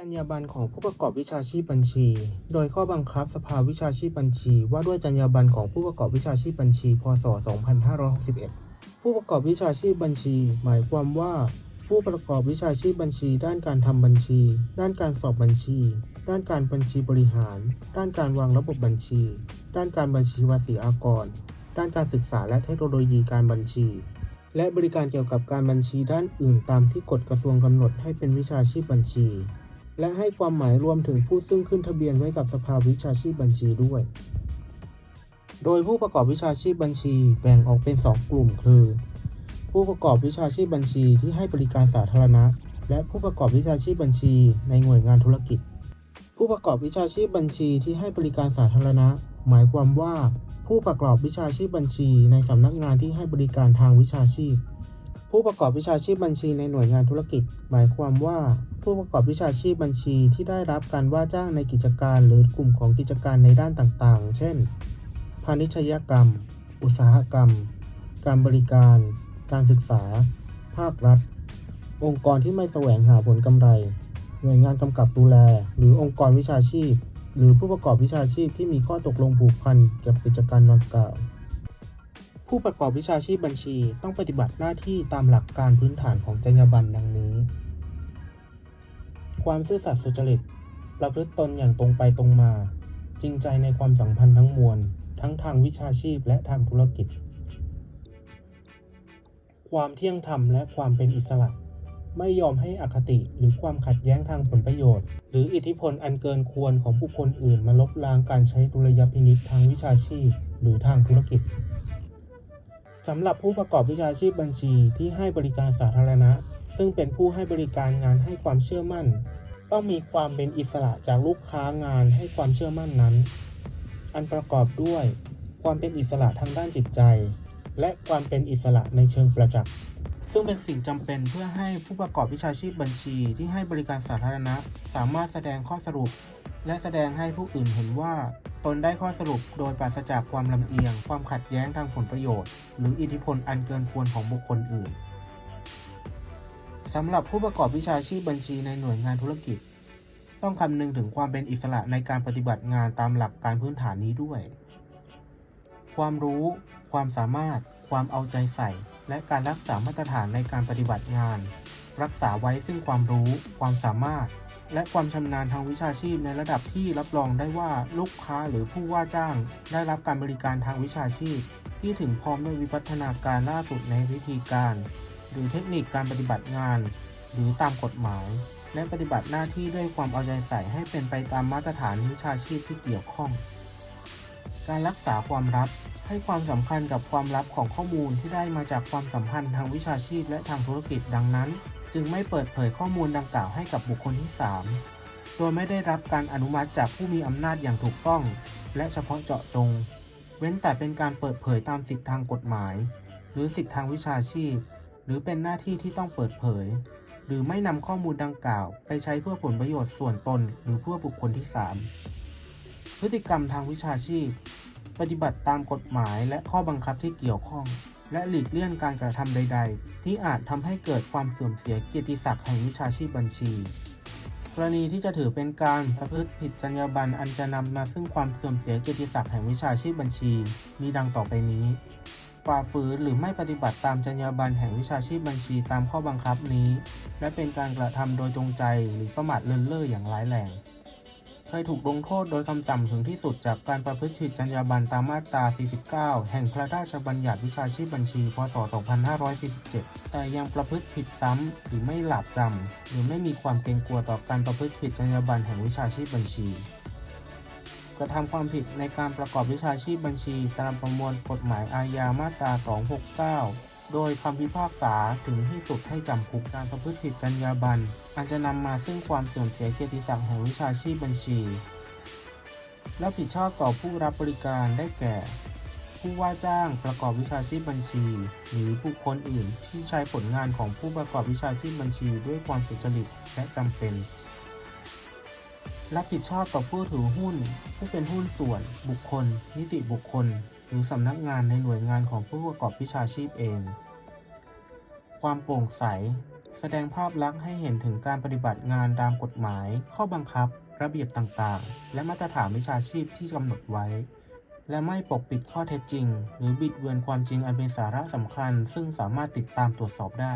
จรรยาบรรณของผู้ประกอบวิชาชีพบัญชี โดยข้อบังคับสภาวิชาชีพบัญชี ว่าด้วยจรรยาบรรณของผู้ประกอบวิชาชีพบัญชี พศ 2561 ผู้ประกอบวิชาชีพบัญชี หมายความว่า ผู้ประกอบวิชาชีพบัญชี ด้านการทำบัญชี ด้านการสอบบัญชี ด้านการบัญชีบริหาร ด้านการวางระบบบัญชี ด้านการบัญชีภาษีอากร ด้านการศึกษาและเทคโนโลยีการบัญชี และบริการเกี่ยวกับการบัญชีด้านอื่นตามที่กฎกระทรวงกำหนดให้เป็นวิชาชีพบัญชี และให้ความหมายรวมถึงผู้ซึ่งขึ้นทะเบียนไว้กับสภาวิชาชีพบัญชีด้วย โดยผู้ประกอบวิชาชีพบัญชีแบ่งออกเป็น 2 กลุ่มคือ ผู้ประกอบวิชาชีพบัญชีที่ให้บริการสาธารณะ และผู้ประกอบวิชาชีพบัญชีในหน่วยงานธุรกิจ ผู้ประกอบวิชาชีพบัญชีที่ให้บริการสาธารณะ หมายความว่า ผู้ประกอบวิชาชีพบัญชีในสำนักงานที่ให้บริการทางวิชาชีพ ผู้ประกอบวิชาชีพบัญชีในหน่วยงานธุรกิจ หมายความว่า ผู้ประกอบวิชาชีพบัญชีที่ได้รับการว่าจ้างในกิจการ หรือกลุ่มของกิจการในด้านต่างๆ เช่น พาณิชยกรรม อุตสาหกรรม การบริการ การศึกษา ภาครัฐ องค์กรที่ไม่แสวงหาผลกำไร หน่วยงานกำกับดูแล หรือองค์กรวิชาชีพ หรือผู้ประกอบวิชาชีพที่มีข้อตกลงผูกพันกับกิจการดังกล่าว ผู้ประกอบวิชาชีพบัญชีต้องปฏิบัติหน้าที่ตามหลักการพื้นฐานของจรรยาบรรณดังนี้ ความซื่อสัตย์สุจริต ประพฤติตนอย่างตรงไปตรงมา จริงใจในความสัมพันธ์ทั้งมวล ทั้งทางวิชาชีพและทางธุรกิจ ความเที่ยงธรรมและความเป็นอิสระ ไม่ยอมให้อคติหรือความขัดแย้งทางผลประโยชน์ หรืออิทธิพลอันเกินควรของบุคคลอื่นมาลบล้างการใช้ดุลยพินิจทางวิชาชีพ หรือทางธุรกิจ สำหรับผู้ประกอบวิชาชีพบัญชีที่ให้บริการสาธารณะ ซึ่งเป็นผู้ให้บริการงานให้ความเชื่อมั่น ต้องมีความเป็นอิสระจากลูกค้างานให้ความเชื่อมั่นนั้น อันประกอบด้วย ความเป็นอิสระทางด้านจิตใจ และความเป็นอิสระในเชิงประจักษ์ซึ่งเป็นสิ่งจำเป็นเพื่อให้ผู้ประกอบวิชาชีพบัญชีที่ให้บริการสาธารณะ สามารถแสดงข้อสรุป และแสดงให้ผู้อื่นเห็นว่าตนได้ข้อสรุปโดยปราศจากความลำเอียง ความขัดแย้งทางผลประโยชน์ หรืออิทธิพลอันเกินควรของบุคคลอื่นสำหรับผู้ประกอบวิชาชีพบัญชีในหน่วยงานธุรกิจ ต้องคำนึงถึงความเป็นอิสระในการปฏิบัติงานตามหลักการพื้นฐานนี้ด้วย ความรู้ ความสามารถ ความเอาใจใส่ และการรักษามาตรฐานในการปฏิบัติงาน รักษาไว้ซึ่งความรู้ ความสามารถ และความชำนาญทางวิชาชีพในระดับที่รับรองได้ว่าลูกค้าหรือผู้ว่าจ้าง ได้รับการบริการทางวิชาชีพ ที่ถึงพร้อมด้วยวิวัฒนาการล่าสุดในวิธีการ หรือเทคนิคการปฏิบัติงาน หรือตามกฎหมาย และปฏิบัติหน้าที่ด้วยความเอาใจใส่ให้เป็นไปตามมาตรฐานวิชาชีพที่เกี่ยวข้อง การรักษาความลับให้ความสำคัญกับความลับของข้อมูลที่ได้มาจากความสัมพันธ์ทางวิชาชีพและทางธุรกิจดังนั้น จึงไม่เปิดเผยข้อมูลดังกล่าวให้กับบุคคลที่ 3 โดยไม่ได้รับการอนุมัติจากผู้มีอำนาจอย่างถูกต้อง และเฉพาะเจาะจง เว้นแต่เป็นการเปิดเผยตามสิทธิทางกฎหมาย หรือสิทธิทางวิชาชีพ หรือเป็นหน้าที่ที่ต้องเปิดเผย หรือไม่นำข้อมูลดังกล่าว ไปใช้เพื่อผลประโยชน์ส่วนตน หรือเพื่อบุคคลที่ 3 พฤติกรรมทางวิชาชีพ ปฏิบัติตามกฎหมายและข้อบังคับที่เกี่ยวข้อง และหลีกเลี่ยงการกระทำใด ๆ ที่อาจทำให้เกิดความเสื่อมเสียเกียรติศักดิ์แห่งวิชาชีพบัญชี กรณีที่จะถือเป็นการประพฤติผิดจรรยาบรรณอันจะนำมาซึ่งความเสื่อมเสียเกียรติศักดิ์แห่งวิชาชีพบัญชี มีดังต่อไปนี้ฝ่าฝืนหรือไม่ปฏิบัติตามจรรยาบรรณแห่งวิชาชีพบัญชีตามข้อบังคับนี้ และเป็นการกระทำโดยจงใจหรือประมาทเลินเล่ออย่างร้ายแรง เคยถูกลงโทษโดยคำสั่งถึงที่สุดจากการประพฤติผิดจรรยาบรรณตามมาตรา 49 แห่งพระราชบัญญัติวิชาชีพบัญชี พศ 2547 แต่ยังประพฤติผิดซ้ำหรือไม่หลาบจำหรือไม่มีความเกรงกลัวต่อการประพฤติผิดจรรยาบรรณแห่งวิชาชีพบัญชี กระทำความผิดในการประกอบวิชาชีพบัญชี ตามประมวลกฎหมายอาญามาตรา 269 โดยคำพิพากษาถึงที่สุดให้จำคุกการประพฤติผิดจรรยาบรรณอาจจะนำมาซึ่งความเสื่อมเสียเกียรติศักดิ์แห่งวิชาชีพบัญชี รับผิดชอบต่อผู้รับบริการได้แก่ ผู้ว่าจ้างประกอบวิชาชีพบัญชี หรือบุคคลอื่นที่ใช้ผลงานของผู้ประกอบวิชาชีพบัญชีด้วยความสุจริตและจำเป็น รับผิดชอบต่อผู้ถือหุ้น ผู้เป็นหุ้นส่วน บุคคล นิติบุคคล หรือสำนักงานในหน่วยงานของผู้ประกอบวิชาชีพเอง ความโปร่งใส แสดงภาพลักษณ์ให้เห็นถึงการปฏิบัติงานตามกฎหมาย ข้อบังคับ ระเบียบต่างๆ และมาตรฐานวิชาชีพที่กำหนดไว้ และไม่ปกปิดข้อเท็จจริง หรือบิดเบือนความจริงอันเป็นสาระสำคัญ ซึ่งสามารถติดตามตรวจสอบได้